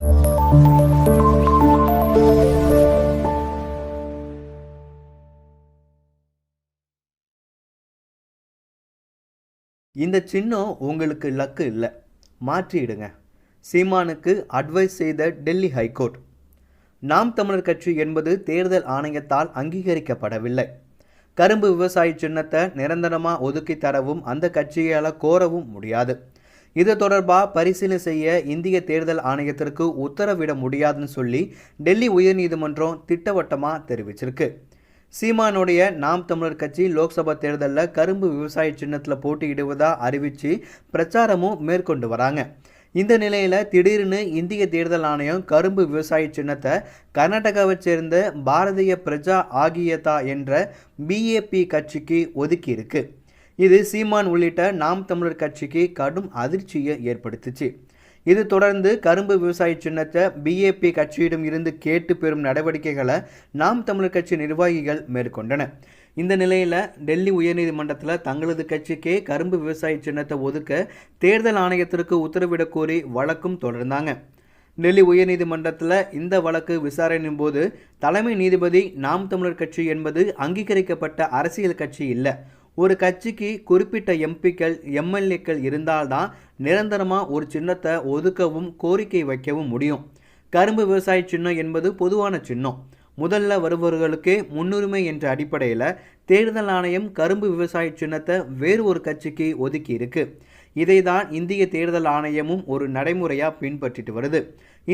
இந்த சின்னம் உங்களுக்கு லக்கு இல்லை. மாற்றிடுங்க. சீமானுக்கு அட்வைஸ் செய்த டெல்லி ஹைகோர்ட். நாம் தமிழர் கட்சி என்பது தேர்தல் ஆணையத்தால் அங்கீகரிக்கப்படவில்லை. கரும்பு விவசாய சின்னத்தை நிரந்தரமாக ஒதுக்கி தரவும் அந்த கட்சியால் கோரவும் முடியாது. இது தொடர்பாக பரிசீலனை செய்ய இந்திய தேர்தல் ஆணையத்திற்கு உத்தரவிட முடியாதுன்னு சொல்லி டெல்லி உயர்நீதிமன்றம் திட்டவட்டமாக தெரிவிச்சிருக்கு. சீமானுடைய நாம் தமிழர் கட்சி லோக்சபா தேர்தலில் கரும்பு விவசாய சின்னத்தில் போட்டியிடுவதா அறிவித்து பிரச்சாரமும் மேற்கொண்டு வராங்க. இந்த நிலையில் திடீர்னு இந்திய தேர்தல் ஆணையம் கரும்பு விவசாய சின்னத்தை கர்நாடகாவை சேர்ந்த பாரதிய பிரஜா ஆகியதா என்ற பிஏபி கட்சிக்கு ஒதுக்கியிருக்கு. இது சீமான் உள்ளிட்ட நாம் தமிழர் கட்சிக்கு கடும் அதிர்ச்சியை ஏற்படுத்துச்சு. இது தொடர்ந்து கரும்பு விவசாய சின்னத்தை பிஏபி கட்சியிடம் இருந்து கேட்டு பெறும் நடவடிக்கைகளை நாம் தமிழர் கட்சி நிர்வாகிகள் மேற்கொண்டன. இந்த நிலையில் டெல்லி உயர்நீதிமன்றத்தில் தங்களது கட்சிக்கே கரும்பு விவசாய சின்னத்தை ஒதுக்க தேர்தல் ஆணையத்திற்கு உத்தரவிடக் கோரி வழக்கும் தொடர்ந்தாங்க. டெல்லி உயர்நீதிமன்றத்தில் இந்த வழக்கு விசாரணையின் போது தலைமை நீதிபதி நாம் தமிழர் கட்சி என்பது அங்கீகரிக்கப்பட்ட அரசியல் கட்சி இல்லை. ஒரு கட்சிக்கு குறிப்பிட்ட எம்பிக்கள் எம்எல்ஏக்கள் இருந்தால்தான் நிரந்தரமாக ஒரு சின்னத்தை ஒதுக்கவும் கோரிக்கை வைக்கவும் முடியும். கரும்பு விவசாய சின்னம் என்பது பொதுவான சின்னம். முதல்ல வருபவர்களுக்கே முன்னுரிமை என்ற அடிப்படையில் தேர்தல் ஆணையம் கரும்பு விவசாய சின்னத்தை வேறு ஒரு கட்சிக்கு ஒதுக்கி இருக்கு. இதை தான் இந்திய தேர்தல் ஆணையமும் ஒரு நடைமுறையாக பின்பற்றிட்டு வருது.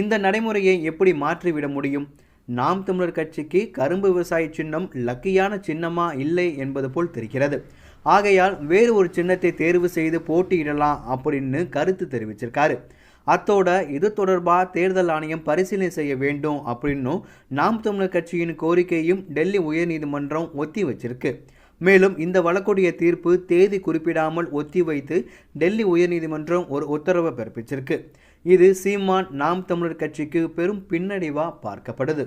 இந்த நடைமுறையை எப்படி மாற்றிவிட முடியும்? நாம் தமிழர் கட்சிக்கு கரும்பு விவசாய சின்னம் லக்கியான சின்னமா இல்லை என்பது போல் தெரிகிறது. ஆகையால் வேறு ஒரு சின்னத்தை தேர்வு செய்து போட்டியிடலாம் அப்படின்னு கருத்து தெரிவிச்சிருக்காரு. அத்தோட இது தொடர்பாக தேர்தல் ஆணையம் பரிசீலனை செய்ய வேண்டும் அப்படின்னும் நாம் தமிழர் கட்சியின் கோரிக்கையும் டெல்லி உயர்நீதிமன்றம் ஒத்தி வச்சிருக்கு. மேலும் இந்த வழக்குடைய தீர்ப்பு தேதி குறிப்பிடாமல் ஒத்தி வைத்து டெல்லி உயர்நீதிமன்றம் ஒரு உத்தரவை பிறப்பிச்சிருக்கு. இது சீமான் நாம் தமிழர் கட்சிக்கு பெரும் பின்னடைவாக பார்க்கப்படுது.